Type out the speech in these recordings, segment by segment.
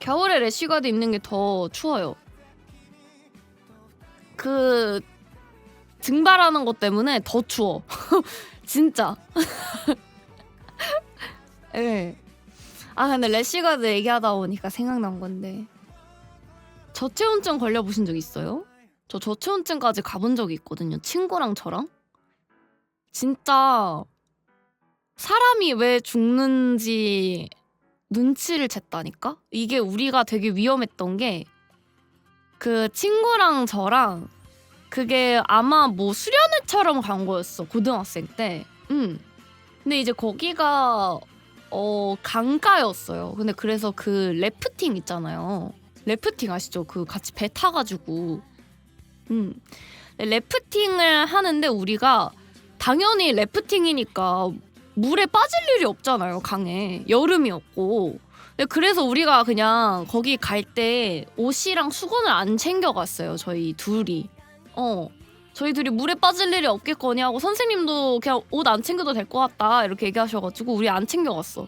겨울에 래쉬가드 입는 게 더 추워요. 그 증발하는 것 때문에 더 추워. 진짜. 예. 아 근데 래쉬가드 얘기하다 보니까 생각난 건데 저체온증 걸려 보신 적 있어요? 저 저체온증까지 가본 적이 있거든요. 친구랑 저랑. 진짜 사람이 왜 죽는지 눈치를 챘다니까? 이게 우리가 되게 위험했던 게 그 친구랑 저랑 그게 아마 뭐 수련회처럼 간 거였어 고등학생 때. 음. 근데 이제 거기가 어 강가였어요. 근데 그래서 그 래프팅 있잖아요. 래프팅 아시죠? 그 같이 배 타가지고. 음. 래프팅을 하는데 우리가 당연히 래프팅이니까 물에 빠질 일이 없잖아요 강에. 여름이었고. 그래서 우리가 그냥 거기 갈 때 옷이랑 수건을 안 챙겨갔어요 저희 둘이. 어. 저희 둘이 물에 빠질 일이 없겠거니 하고 선생님도 그냥 옷 안 챙겨도 될 것 같다 이렇게 얘기하셔가지고 우리 안 챙겨갔어.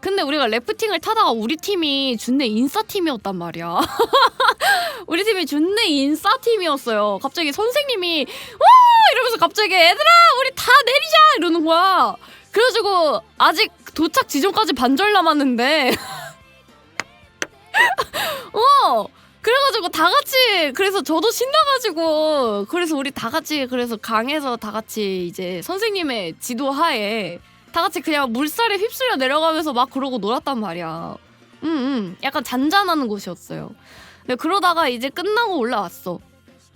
근데 우리가 래프팅을 타다가 우리 팀이 준내 인싸 팀이었단 말이야. 우리 팀이 준내 인싸 팀이었어요. 갑자기 선생님이 와! 이러면서 갑자기 얘들아 우리 다 내리자! 이러는 거야 그래가지고 아직 도착 지점까지 반절 남았는데 어 그래가지고 다 같이 그래서 저도 신나가지고 그래서 우리 다 같이 그래서 강에서 다 같이 이제 선생님의 지도하에 다 같이 그냥 물살에 휩쓸려 내려가면서 막 그러고 놀았단 말이야. 응, 응. 약간 잔잔하는 곳이었어요. 근데 그러다가 이제 끝나고 올라왔어.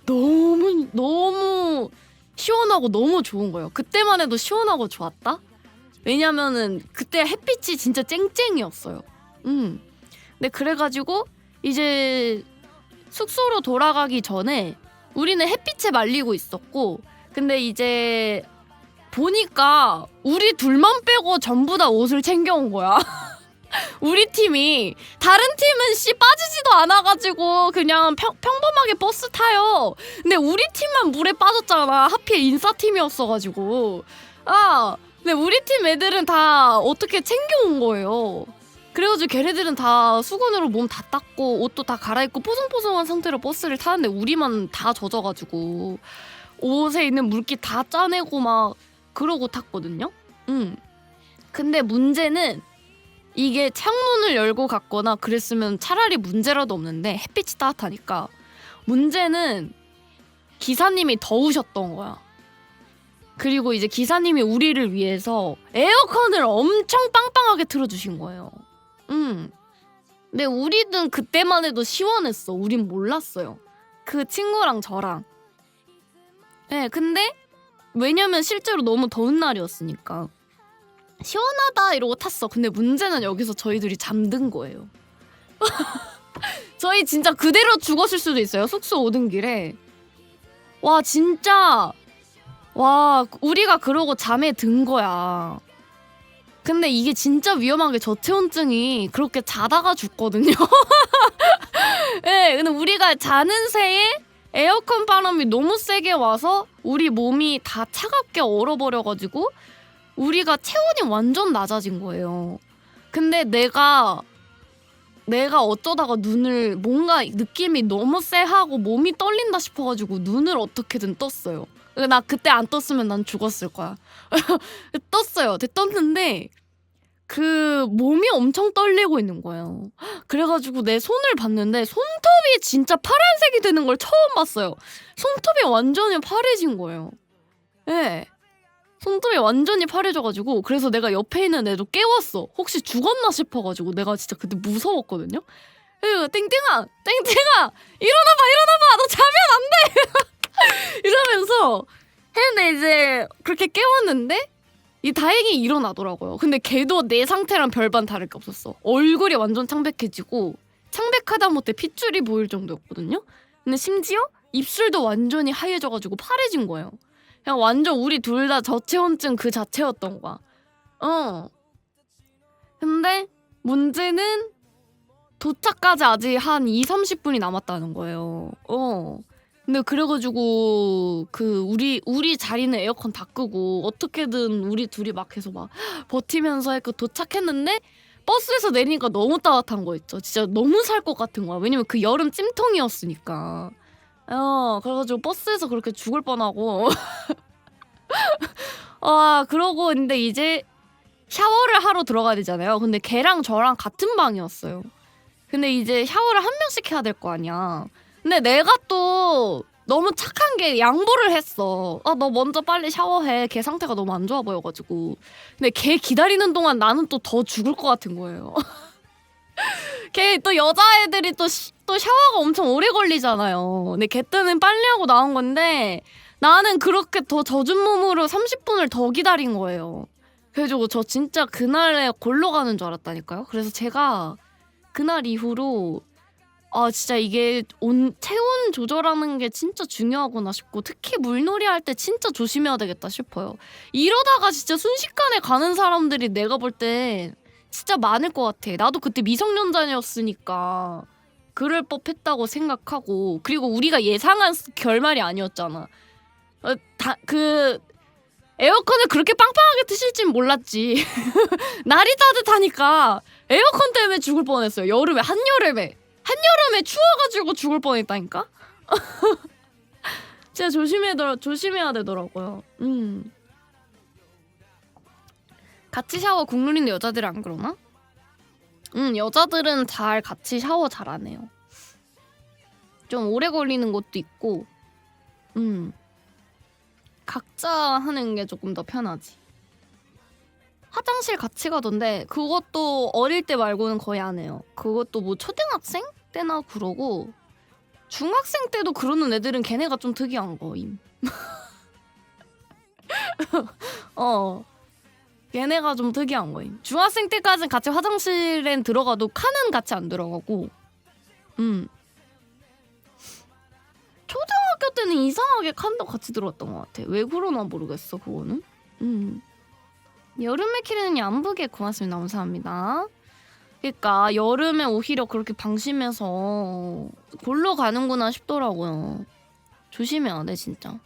너무 너무 시원하고 너무 좋은 거예요. 그때만 해도 시원하고 좋았다. 왜냐면은 그때 햇빛이 진짜 쨍쨍이었어요. 음. 근데 그래가지고 이제 숙소로 돌아가기 전에 우리는 햇빛에 말리고 있었고, 근데 이제 보니까 우리 둘만 빼고 전부 다 옷을 챙겨온 거야. 우리 팀이 다른 팀은 씨 빠지지도 않아가지고 그냥 평, 평범하게 버스 타요. 근데 우리 팀만 물에 빠졌잖아. 하필 인싸 팀이었어가지고 아 근데 우리 팀 애들은 다 어떻게 챙겨온 거예요. 그래가지고 걔네들은 다 수건으로 몸 다 닦고 옷도 다 갈아입고 뽀송뽀송한 상태로 버스를 타는데 우리만 다 젖어가지고 옷에 있는 물기 다 짜내고 막 그러고 탔거든요. 음. 근데 문제는 이게 창문을 열고 갔거나 그랬으면 차라리 문제라도 없는데 햇빛이 따뜻하니까 문제는 기사님이 더우셨던 거야. 그리고 이제 기사님이 우리를 위해서 에어컨을 엄청 빵빵하게 틀어주신 거예요. 음. 근데 우리는 그때만 해도 시원했어. 우린 몰랐어요. 그 친구랑 저랑. 네, 근데 왜냐면 실제로 너무 더운 날이었으니까. 시원하다 이러고 탔어. 근데 문제는 여기서 저희들이 잠든 거예요. 저희 진짜 그대로 죽었을 수도 있어요. 숙소 오는 길에. 와, 진짜. 와, 우리가 그러고 잠에 든 거야. 근데 이게 진짜 위험한 게 저체온증이 그렇게 자다가 죽거든요. 예, 네, 근데 우리가 자는 새에 에어컨 바람이 너무 세게 와서 우리 몸이 다 차갑게 얼어버려가지고 우리가 체온이 완전 낮아진 거예요. 근데 내가 내가 어쩌다가 눈을 뭔가 느낌이 너무 쎄하고 몸이 떨린다 싶어가지고 눈을 어떻게든 떴어요. 나 그때 안 떴으면 난 죽었을 거야. 떴어요. 떴는데 그 몸이 엄청 떨리고 있는 거예요. 그래가지고 내 손을 봤는데 손톱이 진짜 파란색이 되는 걸 처음 봤어요. 손톱이 완전히 파래진 거예요. 예. 네. 손톱이 완전히 파래져가지고 그래서 내가 옆에 있는 애도 깨웠어. 혹시 죽었나 싶어가지고 내가 진짜 그때 무서웠거든요. 그리고 땡땡아, 땡땡아, 일어나봐, 일어나봐, 너 자면 안 돼. 이러면서 했는데 이제 그렇게 깨웠는데 이 다행히 일어나더라고요. 근데 걔도 내 상태랑 별반 다를 게 없었어. 얼굴이 완전 창백해지고 창백하다 못해 핏줄이 보일 정도였거든요. 근데 심지어 입술도 완전히 하얘져가지고 파래진 거예요. 그냥 완전 우리 둘 다 저체온증 그 자체였던 거야. 어. 근데 문제는 도착까지 아직 한 2, 30분이 남았다는 거예요. 어. 근데 그래가지고 그 우리 우리 자리는 에어컨 다 끄고 어떻게든 우리 둘이 막 해서 막 버티면서 했고 도착했는데 버스에서 내리니까 너무 따뜻한 거 있죠. 진짜 너무 살 것 같은 거야. 왜냐면 그 여름 찜통이었으니까. 어, 그래가지고 버스에서 그렇게 죽을 뻔하고. 아, 그러고 근데 이제 샤워를 하러 들어가야 되잖아요. 근데 걔랑 저랑 같은 방이었어요. 근데 이제 샤워를 한 명씩 해야 될 거 아니야. 근데 내가 또 너무 착한 게 양보를 했어. 아, 너 먼저 빨리 샤워해. 걔 상태가 너무 안 좋아 보여가지고. 근데 걔 기다리는 동안 나는 또 더 죽을 것 같은 거예요. 걔 또 여자애들이 또, 시- 또 샤워가 엄청 오래 걸리잖아요. 근데 걔 때는 빨리 하고 나온 건데 나는 그렇게 더 젖은 몸으로 30분을 더 기다린 거예요. 그래가지고 저 진짜 그날에 골로 가는 줄 알았다니까요. 그래서 제가 그날 이후로 아 진짜 이게 온 체온 조절하는 게 진짜 중요하구나 싶고 특히 물놀이 할 때 진짜 조심해야 되겠다 싶어요. 이러다가 진짜 순식간에 가는 사람들이 내가 볼 때 진짜 많을 것 같아. 나도 그때 미성년자였으니까 그럴 법했다고 생각하고 그리고 우리가 예상한 스- 결말이 아니었잖아. 어, 다, 그 에어컨을 그렇게 빵빵하게 트실진 몰랐지. 날이 따뜻하니까 에어컨 때문에 죽을 뻔했어요. 여름에 한여름에 한여름에 추워가지고 죽을 뻔했다니까. 진짜 조심해야 조심해야 되더라고요. 음. 같이 샤워 국룰인데 여자들이 안 그러나? 음 여자들은 잘 같이 샤워 잘 안 해요. 좀 오래 걸리는 것도 있고, 음 각자 하는 게 조금 더 편하지. 화장실 같이 가던데 그것도 어릴 때 말고는 거의 안 해요. 그것도 뭐 초등학생 때나 그러고 중학생 때도 그러는 애들은 걔네가 좀 특이한 거임. 어. 걔네가 좀 특이한 거임. 중학생 때까지는 같이 화장실엔 들어가도 칸은 같이 안 들어가고. 음. 초등학교 때는 이상하게 칸도 같이 들어갔던 것 같아. 왜 그러나 모르겠어, 그거는. 음. 여름에 키르는 얌부게 고맙습니다. 감사합니다. 그러니까 여름에 오히려 그렇게 방심해서 골로 가는구나 싶더라고요. 조심해야 돼 진짜.